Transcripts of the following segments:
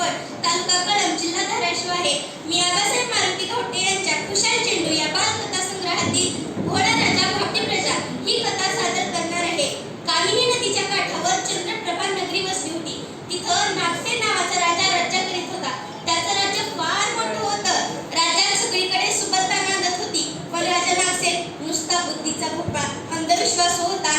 चिंचवड तालुका कळंब जिल्हा धाराशिव आहे. मी आबासाहेब मारुती घोटे यांच्या खुशाल चेंडू या बालकथा संग्रहातील घोडा राजा भाबडी प्रजा ही कथा सादर करणार आहे कामिनी नदीच्या काठावर चंद्रप्रभा नगरी वसली होती तिथं नागसेन नावाचा राजा राज्य करीत होता त्याचं राज्य फार मोठं होतं राज्यात सगळीकडे सुबत्ता नांदत होती पण राजा नागसेन नुसता बुद्धीचा भोपळा अंधविश्वास होता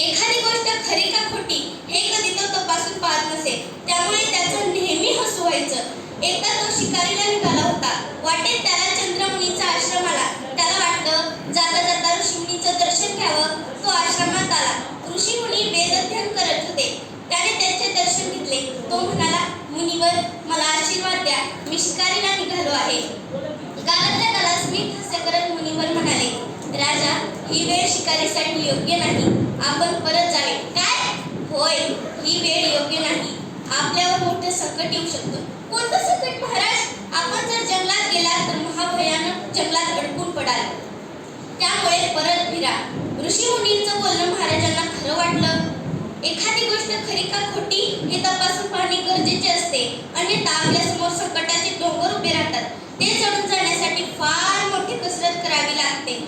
एखादी गोष्ट खरी का खोटी हे कधी तो तपासून पाहत नसे त्यामुळे त्याचं नेहमी हसू व्हायचं एकदा तो शिकारीला निघाला होता. वाटेत त्याला चंद्रमुनीचा आश्रम आला. त्याला वाटलं जाता जाता ऋषीमुनीचं दर्शन घ्यावं तो आश्रमात आला. ऋषीमुनी वेदध्यान करत होते. त्याने त्यांचे दर्शन घेतले. तो म्हणाला मुनीवर मला आशीर्वाद द्या. मी शिकारीला निघालो आहे. गालातल्या गालास मी हास्य करत मुनीवर म्हणाले राजा ही वेळ शिकारीसाठी योग्य नाही. आपण परत जावे. काय? होय ही वेळ योग्य नाही. आपल्यावर मोठं संकट येऊ शकतो. कोणतं संकट महाराज आपण जर जंगलात गेला तर महाभयानक जंगलात अडकून पडाल. त्यामुळे परत फिरा. ऋषी मुनींचं बोलणं महाराजांना खरं वाटलं. एखादी गोष्ट खरी का खोटी हे तपासून पाहणे गरजेचे असते. अन्यथा आपल्यासमोर संकटाचे डोंगर उभे राहतात. ते चढून जाण्यासाठी फार मोठी कसरत करावी लागते.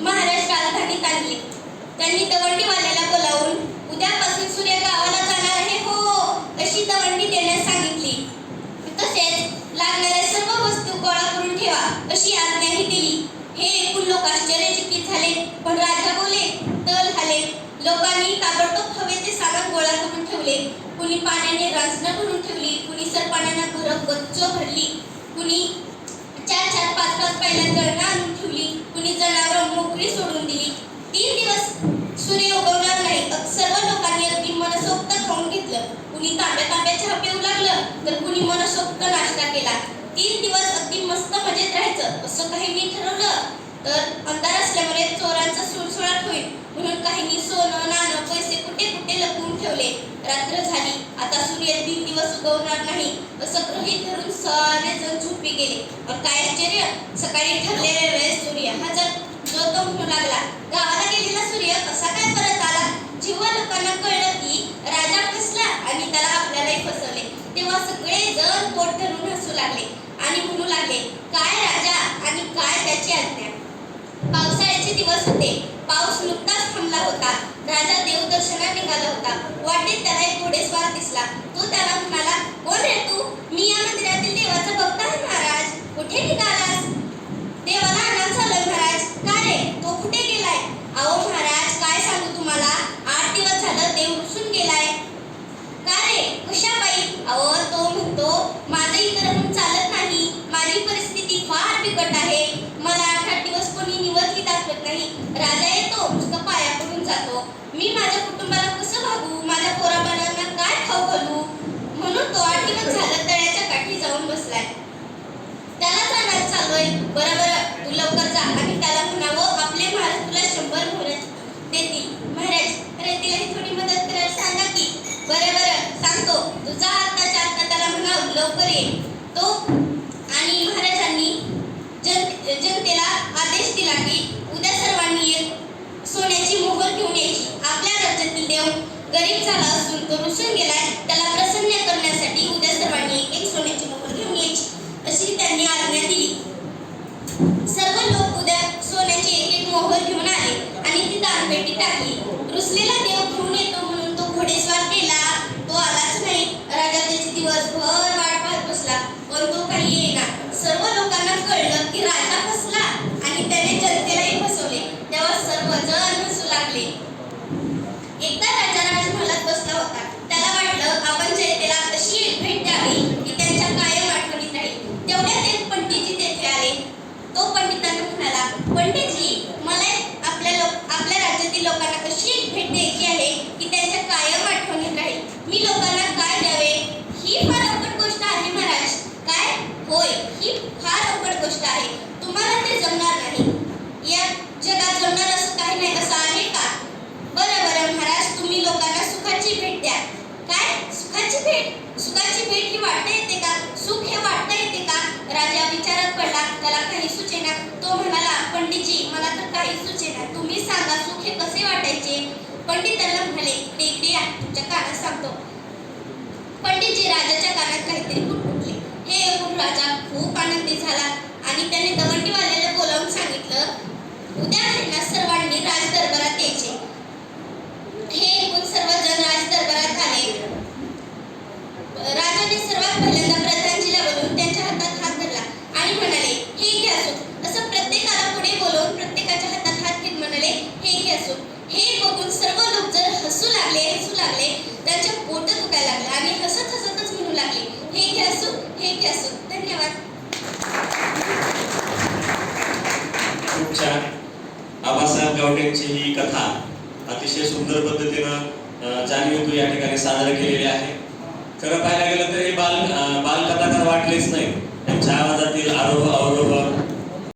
महाराज राजधानीत आणली त्यांनी दवंडीवाल्याला बोलावून उद्यापासून सूर्य गावाला जाणार आहे हो अशी दवंडी देण्यास सांगितली तसेच लागणाऱ्या सर्व वस्तू गोळा करून ठेवा अशी आज्ञाही दिली हे ऐकून लोक आश्चर्यचकित झाले पण राजा बोले तल झाले लोकांनी ताबडतोब हवे ते सामान गोळा करून ठेवले कुणी पाण्याने रांजणं भरून ठेवली कुणी सरपाण्यानं घरं गच्च भरली कुणी चार चार पाच पाच पहिल्या दळणं आणून ठेवली कुणी जनावरं मोकळी सोडून दिली. तीन दिवस सूर्य उगवणार नाही. सर्व लोकांनी अगदी मनसोक्त खाऊन घेतलं. कुणी तांब्या तांब्या चहा पिऊ लागलं तर कुणी मनसोक्त नाश्ता केला. तीन दिवस अगदी मस्त मजेत राहायचं. असं काहींनी ठरवलं तर अंधार असल्यामुळे चोरांचा सुळसुळाट होईल. म्हणून काहींनी सोनं नाणं पैसे कुठे कुठे लपवून ठेवले रात्र झाली आता सूर्य तीन नाही. असं गृहीत धरून सारे जण झोपी गेले. पण काय आश्चर्य. सकाळी ठरलेल्या वेळेस सूर्य हा जर जो तो म्हणू लागला. गावाला गेलेला सूर्य कसा काय परत आला? जेव्हा लोकांना कळलं की राजा फसला आणि त्याला आपल्यालाही फसवले. तेव्हा सगळे जण पोट धरून हसू लागले. आणि म्हणू लागले काय राजा आणि काय त्याची आज्ञा? पावसाळ्याचे दिवस होते. पाऊस नुकताच थांबला होता. राजा देवदर्शनात निघाला होता. वाटेत त्याला एक घोडेस्वार दिसला तो त्याला म्हणाला कोण रे तू मी या मंदिरातील देवाचा भक्त आहे महाराज कुठे निघालास देवाला आणायला चाललोय महाराज का रे तो कुठे गेलाय अहो महाराज काय सांगू तुम्हाला आठ दिवस झालं देव रुसून गेलाय का रे कशा बाई अहो तो म्हणतो माझं इतर राहून चालत नाही माझी परिस्थिती फार बिकट आहे मला आठ आठ दिवस कोणी निवडली दाखवत नाही राजा येतो नुसतं पाया पडून जातो. मी माझ्या कुटुंबाला कसं भागू? माझ्या पोराबाळांना काय खाऊ घालू? म्हणून तो आठ दिवस झालं तळ्याच्या काठी जाऊन बसलाय. त्याला जाणार चाललोय. बरं बरं तू लवकर जा. आणि त्याला म्हणावं आपले महाराज तुला शंभर मोहर देतील. महाराज अरे तिला थोडी मदत करायला सांगा की. बरं बरं. सांगतो. तुझा आत्ताच्या आत्ता त्याला म्हणाव लवकर ये. तो आणि महाराजांनी जन जनतेला आदेश दिला की उद्या सर्वांनी एक सोन्याची मोहर घेऊन यायची आपल्या राज्यातील देव गरीब झाला असून तो रुसून गेलाय. त्याला प्रसन्न करण्यासाठी उद्या सर्वांनी एक एक सोन्याची मोहर घेऊन यायची अशी त्यांनी आज्ञा दिली. सर्व लोक उद्या सोन्याची एक एक मोहर घेऊन आले आणि ती दानपेटी टाकली. रुसलेला देव घेऊन येतो म्हणून तो घोडेस्वार गेला तो आलाच नाही राजा त्याची दिवसभर वाट पाहत बसला पण तो काही येईना सर्व लोकांना कळलं की राजा फसला आणि त्याने जनतेलाही फसवले तेव्हा सर्वजण हसू लागले एकदा राजा राजमहालात बसला होता त्याला वाटलं आपण जयतेला अशी एक भेट द्यावी की त्यांच्या कायम आठवणीत राहील तेवढ्यात एक पंडितजी तेथे आले तो पंडितांना म्हणाला पंडितजी मला आपल्या लोक आपल्या राज्यातील लोकांना अशी एक भेट द्यायची आहे की त्यांच्या कायम आठवणीत राहील? मी लोकांना काय द्यावे? ही फार अवघड गोष्ट आहे महाराज. काय? होय ही फार अवघड गोष्ट आहे. तुम्हाला ते जमणार नाही. या जगात जमणार असं काही नाही असं आहे का? बरं बरं महाराज तुम्ही लोकांना सुखाची भेट द्या. काय? सुखाची भेट? सुख भेट ही वाटता येते का सुख हे वाटता येते का राजा विचारात पडला त्याला काही सुचेना तो म्हणाला मला तर काही सुचेना. तुम्ही सांगा सुख हे कसे वाटायचे? पंडितांना म्हणाले इकडे इकडे या तुमच्या कानात सांगतो. पंडितजी राजाच्या कानात काहीतरी कुटकुटले हे ऐकून राजा खूप आनंदी झाला आणि त्याने दवंडीवाल्याला बोलावून सांगितलं उद्या ह्यांना सर्वांनी राजदरबारात यायचे. हे ऐकून सर्वजण राजदरबारात आले. राजाने सर्वात पहिले प्रधानजीला बोलवून त्यांच्या हातात हात धरला आणि म्हणाले हे घ्या सूत असं प्रत्येकाला पुढे बोलवून प्रत्येकाच्या हातात हात घेत म्हणाले हे घ्या सूत हे बघून सर्व लोक जर हसू लागले हसू लागले त्यांच्या पोट दुखायला लागले आणि हसत हसतच म्हणू लागले हे घ्या असो. धन्यवाद. खूप छान. आबासाहेब गावटेंची ही कथा अतिशय सुंदर पद्धतीनं जाणीव या ठिकाणी सादर केलेली आहे. खरं पाहायला गेलं तर हे बाल अं, बालकथाकार वाटलेच नाही. त्यांच्या आवाजातील आरोह अवरोह